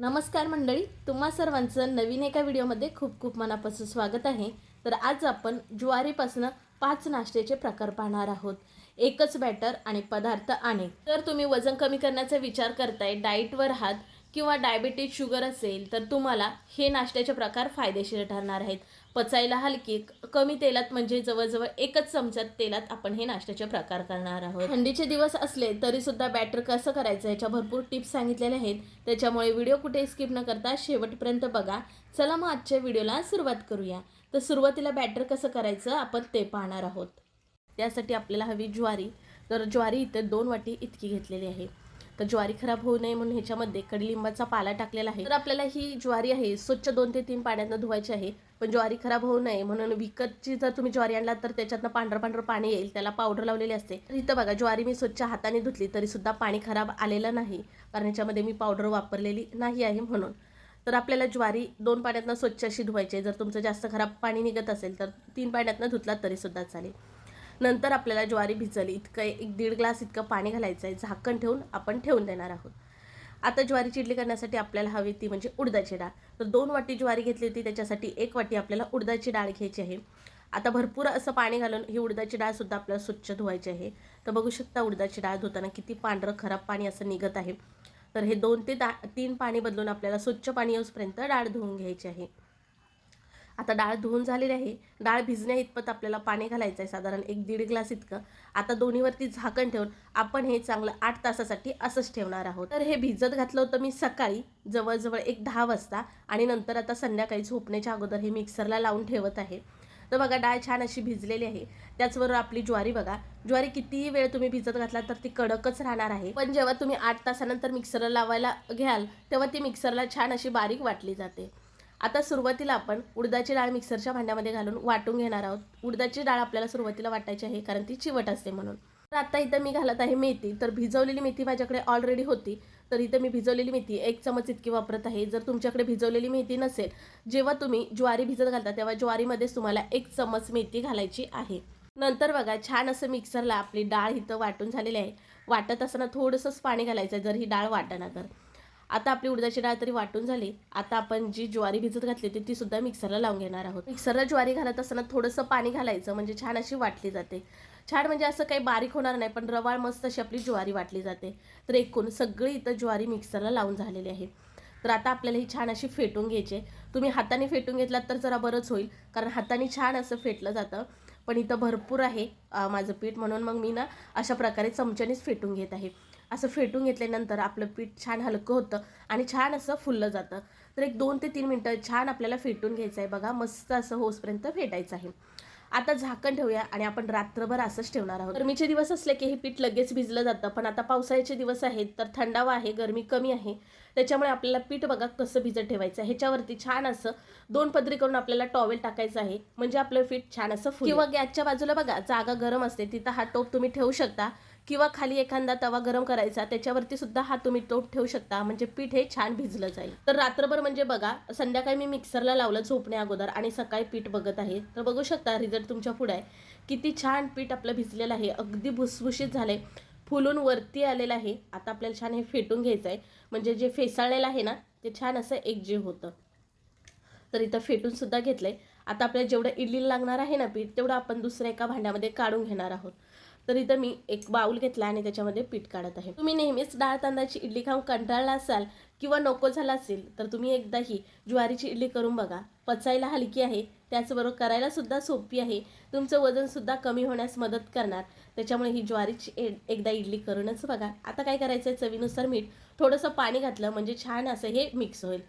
नमस्कार मंडळी तुम्हा सर्वांचं नवीन एका व्हिडिओमध्ये खूप खूप मनापासून स्वागत आहे. तर आज आपण ज्वारीपासनं पाच नाश्त्याचे प्रकार पाहणार आहोत. एकच बॅटर आणि पदार्थ आणि. तर तुम्ही वजन कमी करण्याचा विचार करताय डाईटवर आहात किंवा डायबिटीज शुगर असेल तर तुम्हाला हे नाश्त्याचे प्रकार फायदेशीर ठरणार आहेत. पचायला हलकी कमी तेलात म्हणजे जवळजवळ एकच चमच्यात तेलात आपण हे नाश्त्याचे प्रकार करणार आहोत. थंडीचे दिवस असले तरी सुद्धा बॅटर कसं करायचं याच्या भरपूर टिप्स सांगितलेल्या आहेत. त्याच्यामुळे व्हिडिओ कुठे स्किप न करता शेवटपर्यंत बघा. चला मग आजच्या व्हिडिओला सुरुवात करूया. तर सुरुवातीला बॅटर कसं करायचं आपण ते पाहणार आहोत. त्यासाठी आपल्याला हवी ज्वारी. तर ज्वारी इथे दोन वाटी इतकी घेतलेली आहे. तर ज्वारी खराब होऊ नये म्हणून ह्याच्यामध्ये कडलिंबाचा पाला टाकलेला आहे. तर आपल्याला ही ज्वारी आहे स्वच्छ दोन ते तीन पाण्यानं धुवायची आहे. पण ज्वारी खराब होऊ नये म्हणून विकतची जर तुम्ही ज्वारी आणला तर त्याच्यातनं पांढरं पांढरं पाणी येईल त्याला पावडर लावलेली असते. तर इथं बघा ज्वारी मी स्वच्छ हाताने धुतली तरी सुद्धा पाणी खराब आलेलं नाही. कारण ह्याच्यामध्ये मी पावडर वापरलेली नाही आहे म्हणून. तर आपल्याला ज्वारी दोन पाण्यातनं स्वच्छ अशी धुवायची आहे. जर तुमचं जास्त खराब पाणी निघत असेल तर तीन पाण्यातनं धुतलात तरी सुद्धा चालेल. नंतर आपल्याला ज्वारी भिजली इतकं एक दीड ग्लास इतकं पाणी घालायचं आहे झाकण ठेवून आपण ठेवून देणार आहोत. आता ज्वारीची इडली करण्यासाठी आपल्याला हवी ती म्हणजे उडदाची डाळ. तर दोन वाटी ज्वारी घेतली होती त्याच्यासाठी एक वाटी आपल्याला उडदाची डाळ घ्यायची आहे. आता भरपूर असं पाणी घालून ही उडदाची डाळसुद्धा आपल्याला स्वच्छ धुवायची आहे. तर बघू शकता उडदाची डाळ धुताना किती पांढरं खराब पाणी असं निघत आहे. तर हे दोन ते दा तीन पाणी बदलून आपल्याला स्वच्छ पाणी येऊसपर्यंत डाळ धुवून घ्यायची आहे. आता डाळ धुवून झालेली आहे. डाळ भिजण्या इतपत आपल्याला पाणी घालायचं आहे साधारण एक दीड ग्लास इतकं. आता दोन्हीवरती झाकण ठेवून आपण हे चांगलं आठ तासासाठी असंच ठेवणार आहोत. तर हे भिजत घातलं होतं मी सकाळी जवळजवळ एक दहा वाजता आणि नंतर आता संध्याकाळी झोपण्याच्या अगोदर हे मिक्सरला लावून ठेवत आहे. तर बघा डाळ छान अशी भिजलेली आहे. त्याचबरोबर आपली ज्वारी बघा. ज्वारी कितीही वेळ तुम्ही भिजत घातला तर ती कडकच राहणार आहे. पण जेव्हा तुम्ही आठ तासानंतर मिक्सरला लावायला घ्याल तेव्हा ती मिक्सरला छान अशी बारीक वाटली जाते. आता सुरुवातीला आपण उडदाची डाळ मिक्सरच्या भांड्यामध्ये घालून वाटून घेणार आहोत. उडदाची डाळ आपल्याला सुरुवातीला वाटायची आहे कारण ती चिवट असते म्हणून. तर आता इथं मी घालत आहे मेथी. तर भिजवलेली मेथी माझ्याकडे ऑलरेडी होती. तर इथं मी भिजवलेली मेथी एक चमच इतकी वापरत आहे. जर तुमच्याकडे भिजवलेली मेथी नसेल जेव्हा तुम्ही ज्वारी भिजत घालता तेव्हा ज्वारीमध्येच तुम्हाला एक चमच मेथी घालायची आहे. नंतर बघा छान असं मिक्सरला आपली डाळ इथं वाटून झालेली आहे. वाटत असताना थोडंसंच पाणी घालायचं आहे जर ही डाळ वाटणार तर. आता आपली उडदाची डाळ तरी वाटून झाली. आता आपण जी ज्वारी भिजत घातली होती ती सुद्धा मिक्सरला लावून घेणार आहोत. मिक्सरला ज्वारी घालत असताना थोडंसं पाणी घालायचं म्हणजे छान अशी वाटली जाते. छान म्हणजे असं काही बारीक होणार नाही पण रवाळ मस्त अशी आपली ज्वारी वाटली जाते. तर एकूण सगळी इथं ज्वारी मिक्सरला लावून झालेली आहे. तर आता आपल्याला ही छान अशी फेटून घ्यायची आहे. तुम्ही हाताने फेटून घेतलात तर जरा बरंच होईल कारण हाताने छान असं फेटलं जातं. पण इथं भरपूर आहे माझं पीठ म्हणून मग मी ना अशा प्रकारे चमच्यानेच फेटून घेत आहे. असं फेटून घेतल्यानंतर आपलं पीठ छान हलकं होतं आणि छान असं फुललं जातं. तर एक दोन ते तीन मिनटं छान आपल्याला फेटून घ्यायचं आहे बघा. मस्त असं होसपर्यंत फेटायचं आहे. आता झाकण ठेवूया आणि आपण रात्रभर असंच ठेवणार आहोत. गरमीचे दिवस असले की हे पीठ लगेच भिजलं जातं. पण आता पावसाळ्याचे दिवस आहेत तर थंडावा आहे गरमी कमी आहे. त्याच्यामुळे आपल्याला पीठ बघा कसं भिजत ठेवायचं ह्याच्यावरती छान असं दोन पदरी करून आपल्याला टॉवेल टाकायचं आहे. म्हणजे आपलं पीठ छान असं किंवा गॅसच्या बाजूला बघा जागा गरम असते तिथं हा टोप तुम्ही ठेवू शकता. किंवा खाली एखादा तवा गरम करायचा त्याच्यावरती सुद्धा हा तुम्ही तोट ठेवू शकता. म्हणजे पीठ हे छान भिजलं जाईल. तर रात्रभर म्हणजे बघा संध्याकाळी मी मिक्सरला लावलं झोपण्या अगोदर आणि सकाळी पीठ बघत आहे. तर बघू शकता रिझल्ट तुमच्यापुढे आहे. किती छान पीठ आपलं भिजलेलं आहे. अगदी भुसभुशीत झालंय. फुलून वरती आलेलं आहे. आता आपल्याला छान हे फेटून घ्यायचं आहे म्हणजे जे फेसाळलेलं आहे ना ते छान असं एकजीव होतं. तर इथं फेटून सुद्धा घेतलंय. आता आपल्याला जेवढं इडलीला लागणार आहे ना पीठ तेवढं आपण दुसऱ्या एका भांड्यामध्ये काढून घेणार आहोत. तर इथं मी एक बाऊल घेतला आणि त्याच्यामध्ये पीठ काढत आहे. तुम्ही नेहमीच डाळ तांदळाची इडली खाऊन कंटाळला असाल किंवा नको झाला असेल तर तुम्ही एकदा ही ज्वारीची इडली करून बघा. पचायला हलकी आहे त्याचबरोबर करायला सुद्धा सोपी आहे. तुमचं वजन सुद्धा कमी होण्यास मदत करणार. त्याच्यामुळे ही ज्वारीची एकदा इडली करूनच बघा. आता काय करायचं आहे चवीनुसार मीठ थोडंसं पाणी घातलं म्हणजे छान असं हे मिक्स होईल.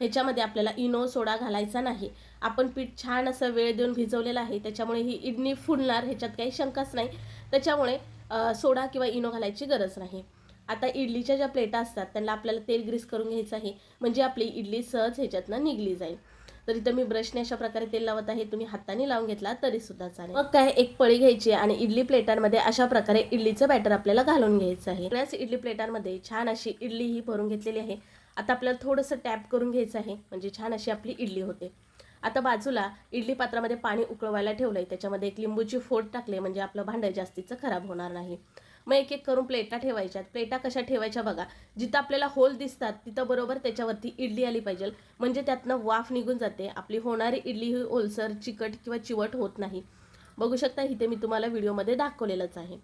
ह्याच्यामध्ये आपल्याला इनो सोडा घालायचा नाही. आपण पीठ छान असं वेळ देऊन भिजवलेलं आहे त्याच्यामुळे ही इडली फुलणार ह्याच्यात काही शंकाच नाही. त्याच्यामुळे सोडा किंवा इनो घालायची गरज नाही. आता इडलीच्या ज्या प्लेटा असतात त्यांना आपल्याला तेल ग्रीस करून घ्यायचं आहे म्हणजे आपली इडली सहज ह्याच्यातनं निघली जाईल. तर इथं मी ब्रशने अशा प्रकारे तेल लावत आहे तुम्ही हाताने लावून घेतला तरी सुद्धा चालेल. मग काय एक पळी घ्यायची आणि इडली प्लेटांमध्ये अशा प्रकारे इडलीचं बॅटर आपल्याला घालून घ्यायचं आहे. इडली प्लेटांमध्ये छान अशी इडली ही भरून घेतलेली आहे. आता आपल्याला थोडंसं टॅप करून घ्यायचं आहे. म्हणजे छान अशी आपली इडली होते. आता बाजूला इडली पात्रामध्ये पाणी उकळवायला ठेवलं आहे त्याच्यामध्ये एक लिंबूची फोड टाकले म्हणजे आपलं भांडं जास्तीचं खराब होणार नाही. मग एक एक करून प्लेटा ठेवायच्यात. प्लेटा कशा ठेवायच्या बघा. जिथं आपल्याला होल दिसतात तिथं बरोबर त्याच्यावरती इडली आली पाहिजे. म्हणजे त्यातनं वाफ निघून जाते. आपली होणारी इडली ही ओलसर चिकट किंवा चिवट होत नाही. बघू शकता इथे मी तुम्हाला व्हिडिओमध्ये दाखवलेलंच आहे.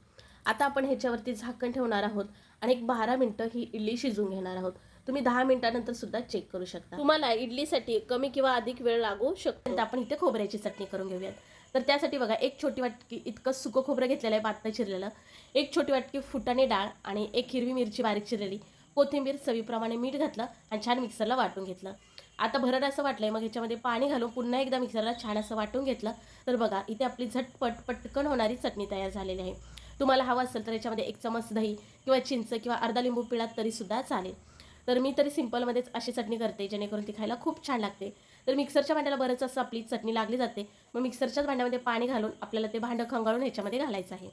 आता आपण ह्याच्यावरती झाकण ठेवणार आहोत. आणि एक बारा मिनटं ही इडली शिजून घेणार आहोत. तुम्ही दहा मिनिटानंतर सुद्धा चेक करू शकता. तुम्हाला इडलीसाठी कमी किंवा अधिक वेळ लागू शकतो. तर आपण इथे खोबऱ्याची चटणी करून घेऊयात. तर त्यासाठी बघा एक छोटी वाटकी इतकं सुकं खोबरं घेतलेलं आहे पातळ चिरलेलं. एक छोटी वाटकी फुटाणे डाळ आणि एक हिरवी मिरची बारीक चिरलेली. कोथिंबीर चवीप्रमाणे मीठ घातलं आणि छान मिक्सरला वाटून घेतलं. आता भरड असं वाटलंय मग ह्याच्यामध्ये पाणी घालून पुन्हा एकदा मिक्सरला छान असं वाटून घेतलं. तर बघा इथे आपली झटपट पटकन होणारी चटणी तयार झालेली आहे. तुम्हाला हवं असेल तर याच्यामध्ये एक चमच दही किंवा चिंच किंवा अर्धा लिंबू पिळात तरीसुद्धा चालेल. तर मी तरी सिंपलमध्येच अशी चटणी करते जेणेकरून ती खायला खूप छान लागते. तर मिक्सरच्या भांड्याला बरंच असं आपली चटणी लागली जाते. मग मिक्सरच्याच भांड्यामध्ये पाणी घालून आपल्याला ते भांडं खंगाळून ह्याच्यामध्ये घालायचं आहे.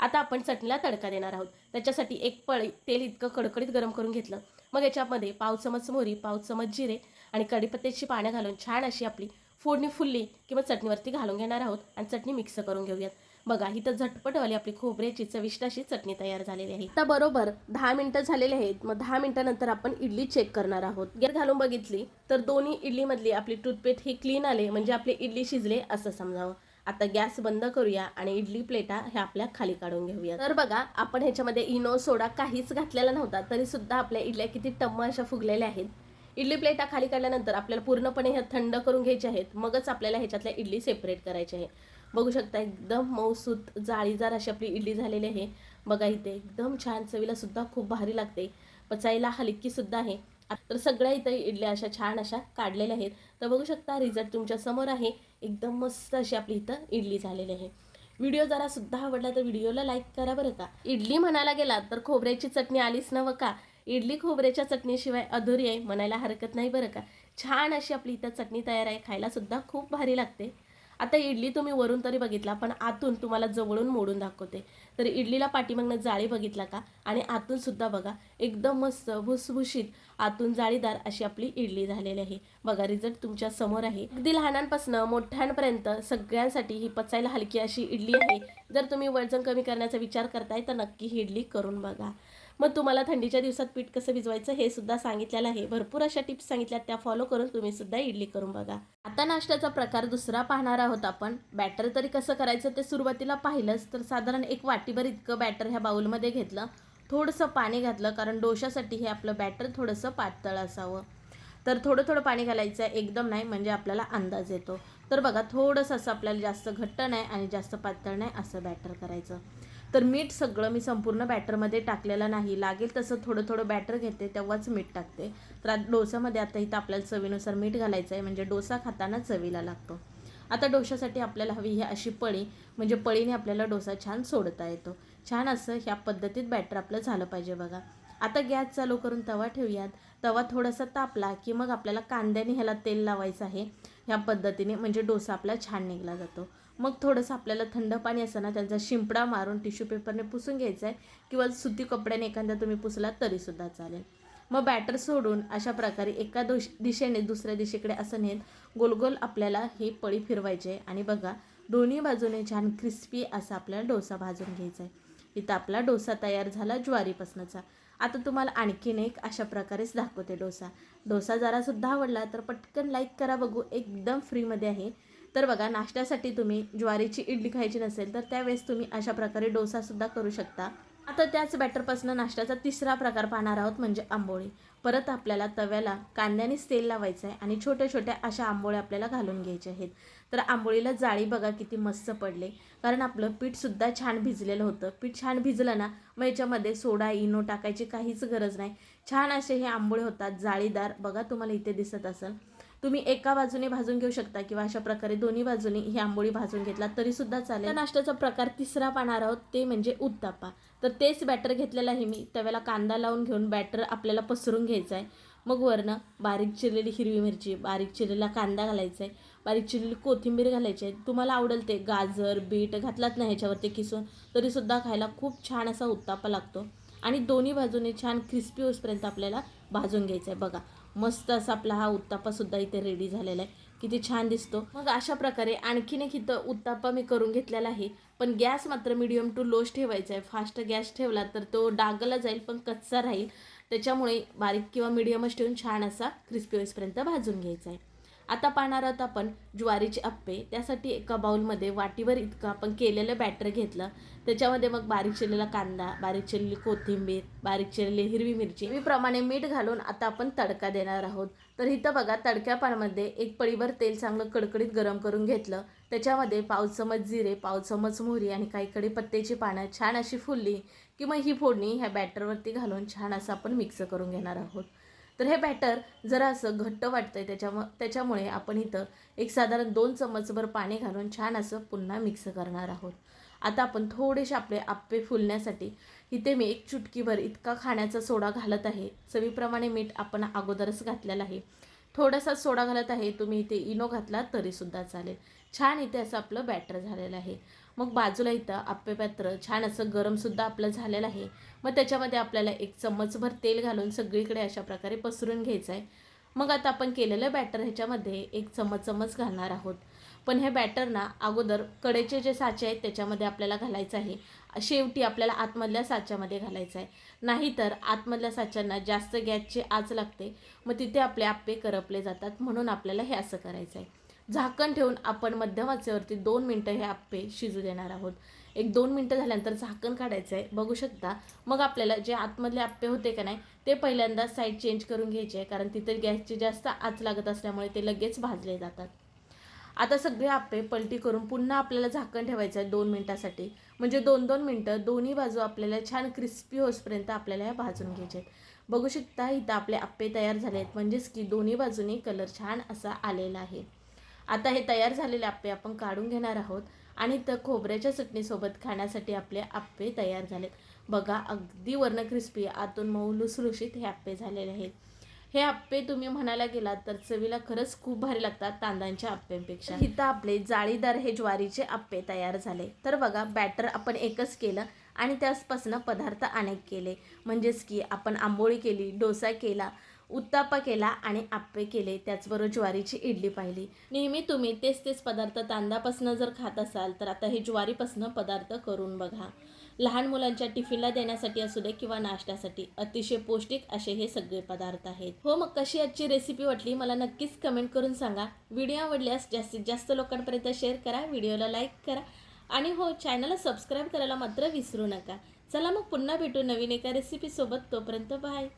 आता आपण चटणीला तडका देणार आहोत. त्याच्यासाठी एक पळी तेल इतकं कडकडीत गरम करून घेतलं. मग याच्यामध्ये पाव चमच मोहरी पाव चमच जिरे आणि कढीपत्त्याची पानं घालून छान अशी आपली फोडणी फुलली किंवा चटणीवरती घालून घेणार आहोत आणि चटणी मिक्स करून घेऊयात. बघा इथं झटपटवाली आपली खोबऱ्याची चविष्ट अशी चटणी तयार झालेली आहे. आता बरोबर दहा मिनिटं झालेले आहेत. मग दहा मिनिटानंतर आपण इडली चेक करणार आहोत. गेर घालून बघितली तर दोन्ही इडलीमधली आपली टूथपेस्ट हे क्लीन आले म्हणजे आपली इडली शिजले असं समजावं. आता गॅस बंद करूया आणि इडली प्लेटा ह्या आपल्या खाली काढून घेऊया तर बघा आपण ह्याच्यामध्ये इनो सोडा काहीच घातलेला नव्हता तरी सुद्धा आपल्या इडल्या किती टम्म अशा फुगलेल्या आहेत. इडली प्लेटा खाली काढल्यानंतर आपल्याला पूर्णपणे ह्या थंड करून घ्यायचे आहेत मगच आपल्याला ह्याच्यातल्या इडली सेपरेट करायची आहे बघू शकता एकदम मऊसूत जाळीदार अशी आपली इडली झालेली आहे. बघा इथे एकदम छान चवीला सुद्धा खूप भारी लागते. पचायला हलकी सुद्धा आहे. तर सगळ्या इथं इडल्या अशा छान अशा काढलेल्या आहेत. तर बघू शकता रिझल्ट तुमच्यासमोर आहे. एकदम मस्त अशी आपली इथं इडली झालेली आहे. व्हिडिओ जरा सुद्धा आवडला तर व्हिडिओला लाईक करा बरं का. इडली म्हणायला गेला तर खोबऱ्याची चटणी आलीच नव का? इडली खोबऱ्याच्या चटणीशिवाय अधुरी आहे म्हणायला हरकत नाही बरं का. छान अशी आपली इथं चटणी तयार आहे खायला सुद्धा खूप भारी लागते. आता इडली तुम्ही वरून तरी बघितला पण आतून तुम्हाला जवळून मोडून दाखवते. तर इडलीला पाठीमागनं जाळी बघितला का? आणि आतून सुद्धा बघा एकदम मस्त भुसभुशीत आतून जाळीदार अशी आपली इडली झालेली आहे. बघा रिझल्ट तुमच्यासमोर आहे. अगदी लहानांपासून मोठ्यांपर्यंत सगळ्यांसाठी ही पचायला हलकी अशी इडली आहे. जर तुम्ही वजन कमी करण्याचा विचार करताय तर नक्की ही इडली करून बघा. मग तुम्हाला थंडीच्या दिवसात पीठ कसं भिजवायचं हे सुद्धा सांगितलेलं आहे. भरपूर अशा टिप्स सांगितल्या त्या फॉलो करून तुम्ही सुद्धा इडली करून बघा. आता नाश्त्याचा प्रकार दुसरा पाहणार आहोत आपण. बॅटर तरी कसं करायचं ते सुरुवातीला पाहिलंच तर साधारण एक वाटीभर इतकं बॅटर ह्या बाउलमध्ये घेतलं. थोडंसं पाणी घातलं कारण डोशासाठी हे आपलं बॅटर थोडंसं पातळ असावं. तर थोडं थोडं पाणी घालायचं आहे एकदम नाही म्हणजे आपल्याला अंदाज येतो. तर बघा थोडंसं असं आपल्याला जास्त घट्ट नाही आणि जास्त पातळ नाही असं बॅटर करायचं. तर मीठ सगळं मी संपूर्ण बॅटरमध्ये टाकलेलं नाही. लागेल तसं थोडं थोडं बॅटर घेते तेव्हाच मीठ टाकते. तर डोसामध्ये आता इथं आपल्याला चवीनुसार मीठ घालायचं आहे म्हणजे डोसा खाताना चवीला लागतो. आता डोशासाठी आपल्याला हवी ही अशी पळी म्हणजे पळीने आपल्याला डोसा छान सोडता येतो. छान असं ह्या पद्धतीत बॅटर आपलं झालं पाहिजे बघा. आता गॅस चालू करून तवा ठेवूयात. तवा थोडासा तापला की मग आपल्याला कांद्याने ह्याला तेल लावायचं आहे. ह्या पद्धतीने म्हणजे डोसा आपला छान निघला जातो. मग थोडंसं आपल्याला थंड पाणी असताना त्यांचा शिंपडा मारून टिश्यू पेपरने पुसून घ्यायचा आहे किंवा सुती कपड्याने एखाद्या तुम्ही पुसला तरीसुद्धा चालेल. मग बॅटर सोडून अशा प्रकारे एका दोष दिशेने दुसऱ्या दिशेकडे असं नेत गोल गोल आपल्याला ही पळी फिरवायची. आहे आणि बघा दोन्ही बाजूने छान क्रिस्पी असा आपल्याला डोसा भाजून घ्यायचा आहे इथं आपला डोसा तयार झाला ज्वारीपासनचा. आता तुम्हाला आणखीन एक अशा प्रकारेच दाखवते डोसा. डोसा जरासुद्धा आवडला तर पटकन लाईक करा बघू. एकदम फ्रीमध्ये आहे. तर बघा नाश्त्यासाठी तुम्ही ज्वारीची इडली खायची नसेल तर त्यावेळेस तुम्ही अशा प्रकारे डोसासुद्धा करू शकता. आता त्याच बॅटरपासून नाश्त्याचा तिसरा प्रकार पाहणार आहोत म्हणजे आंबोळी. परत आपल्याला तव्याला कांद्यानेच तेल लावायचं आहे आणि छोट्या छोट्या अशा आंबोळ्या आपल्याला घालून घ्यायच्या आहेत. तर आंबोळीला जाळी बघा किती मस्त पडले. कारण आपलं पीठसुद्धा छान भिजलेलं होतं. पीठ छान भिजलं ना मग याच्यामध्ये सोडा इनो टाकायची काहीच गरज नाही. छान असे हे आंबोळे होतात जाळीदार. बघा तुम्हाला इथे दिसत असेल. तुम्ही एका बाजूने भाजून घेऊ शकता किंवा अशा प्रकारे दोन्ही बाजूने ही आंबोळी भाजून घेतला तरी सुद्धा चालेल. नाश्त्याचा प्रकार तिसरा पाहणार आहोत ते म्हणजे उत्तापा तर तेच बॅटर घेतलेलं आहे मी. तव्याला कांदा लावून घेऊन बॅटर आपल्याला पसरून घ्यायचं आहे. मग वरनं बारीक चिरलेली हिरवी मिरची बारीक चिरलेला कांदा घालायचा आहे बारीक चिरलेली कोथिंबीर घालायची आहे. तुम्हाला आवडेल ते गाजर बीट घातलात ना ह्याच्यावरती किसून तरीसुद्धा खायला खूप छान असा उत्तापा लागतो. आणि दोन्ही बाजूने छान क्रिस्पी होईपर्यंत आपल्याला भाजून घ्यायचं आहे. बघा मस्त असा आपला हा उत्तापासुद्धा इथे रेडी झालेला आहे. किती छान दिसतो. मग अशा प्रकारे आणखीन एक इथं उत्ताप्पा मी करून घेतलेला आहे. पण गॅस मात्र मिडियम टू लोच ठेवायचा आहे. फास्ट गॅस ठेवला तर तो डागला जाईल पण कच्चा राहील. त्याच्यामुळे बारीक किंवा मिडियमच ठेवून छान असा क्रिस्पी होईसपर्यंत भाजून घ्यायचा आहे. आता पाहणार आहोत आपण ज्वारीचे अप्पे त्यासाठी एका बाउलमध्ये वाटीवर इतकं आपण केलेलं बॅटर घेतलं. त्याच्यामध्ये मग बारीक चिरलेला कांदा बारीक चिरलेली कोथिंबीर बारीक चिरलेली हिरवी मिरची. मी प्रमाणे मीठ घालून आता आपण तडका देणार आहोत. तर इथं बघा तडक्या पाण्यामध्ये एक पळीभर तेल चांगलं कडकडीत गरम करून घेतलं. त्याच्यामध्ये पाव चमच जिरे पाव चमच मोहरी आणि काही कडे पत्त्याची पानं छान अशी फुलली की मग ही फोडणी ह्या बॅटरवरती घालून छान असं आपण मिक्स करून घेणार आहोत. तर हे बॅटर जरा असं घट्ट वाटतं आहे त्याच्याम त्याच्यामुळे आपण इथं एक साधारण दोन चमचभर पाणी घालून छान असं पुन्हा मिक्स करणार आहोत. आता आपण थोडेसे आपले आप्पे फुलण्यासाठी इथे मी एक चुटकीभर इतका खाण्याचा सोडा घालत आहे. चवीप्रमाणे मीठ आपण अगोदरच घातलेलं आहे. थोडासा सोडा घालत आहे तुम्ही इथे इनो घातला तरीसुद्धा चालेल. छान इथे असं आपलं बॅटर झालेलं आहे. मग बाजूला इथं आप्पे पात्र छान असं गरमसुद्धा आपलं झालेलं आहे. मग त्याच्यामध्ये आपल्याला एक चम्मचभर तेल घालून सगळीकडे अशा प्रकारे पसरून घ्यायचं आहे. मग आता आपण केलेलं बॅटर ह्याच्यामध्ये एक चम्मच चम्मच घालणार आहोत. पण हे बॅटर ना अगोदर कडेचे जे साचे आहेत त्याच्यामध्ये आपल्याला घालायचं आहे. शेवटी आपल्याला आतमधल्या साच्यामध्ये घालायचं आहे. नाहीतर आतमधल्या साच्यांना जास्त गॅसची आच लागते. मग तिथे आपले आप्पे करपले जातात म्हणून आपल्याला हे असं करायचं आहे. झाकण ठेवून आपण मध्यम आचेवरती दोन मिनटं हे आप्पे शिजू देणार आहोत. एक दोन मिनटं झाल्यानंतर झाकण काढायचं आहे. बघू शकता. मग आपल्याला जे आतमधले आप्पे होते का नाही ते पहिल्यांदा साईड चेंज करून घ्यायचे आहे. कारण तिथे गॅसची जास्त आच लागत असल्यामुळे ते लगेच भाजले जातात. आता सगळे आप्पे पलटी करून पुन्हा आपल्याला झाकण ठेवायचं आहे दोन मिनटासाठी. म्हणजे दोन दोन मिनटं दोन्ही बाजू आपल्याला छान क्रिस्पी होसपर्यंत आपल्याला ह्या भाजून घ्यायचे आहेत. बघू शकता इथं आपले आप्पे तयार झाले आहेत म्हणजेच की दोन्ही बाजूनी कलर छान असा आलेला आहे. आता हे तयार झालेले आप्पे आपण काढून घेणार आहोत. आणि तर खोबऱ्याच्या चटणीसोबत खाण्यासाठी आपले आप्पे तयार झालेत. बघा अगदी वर्ण क्रिस्पी आतून मऊ लुसलुशीत हे आप्पे झालेले आहेत. हे आप्पे तुम्ही म्हणायला गेलात तर चवीला खरंच खूप भारी लागतात तांदळाच्या आप्प्यांपेक्षा. इथं आपले जाळीदार हे ज्वारीचे आप्पे तयार झाले. तर बघा बॅटर आपण एकच केलं आणि त्याचपासून पदार्थ अनेक केले. म्हणजेच की आपण आंबोळी केली डोसा केला उत्तापा केला आणि आप्पे केले त्याचबरोबर ज्वारीची इडली पाहिली. नेहमी तुम्ही तेच तेच पदार्थ तांदापासनं जर खात असाल तर आता हे ज्वारीपासून पदार्थ करून बघा. लहान मुलांच्या टिफिनला देण्यासाठी असू दे किंवा नाश्त्यासाठी अतिशय पौष्टिक असे हे सगळे पदार्थ आहेत. हो मग कशी आजची रेसिपी वाटली? मला नक्कीच कमेंट करून सांगा. व्हिडिओ आवडल्यास जास्तीत जास्त लोकांपर्यंत शेअर करा व्हिडिओला लाईक करा. आणि हो चॅनलला सबस्क्राईब करायला मात्र विसरू नका. चला मग पुन्हा भेटू नवीन एका रेसिपीसोबत तोपर्यंत बाय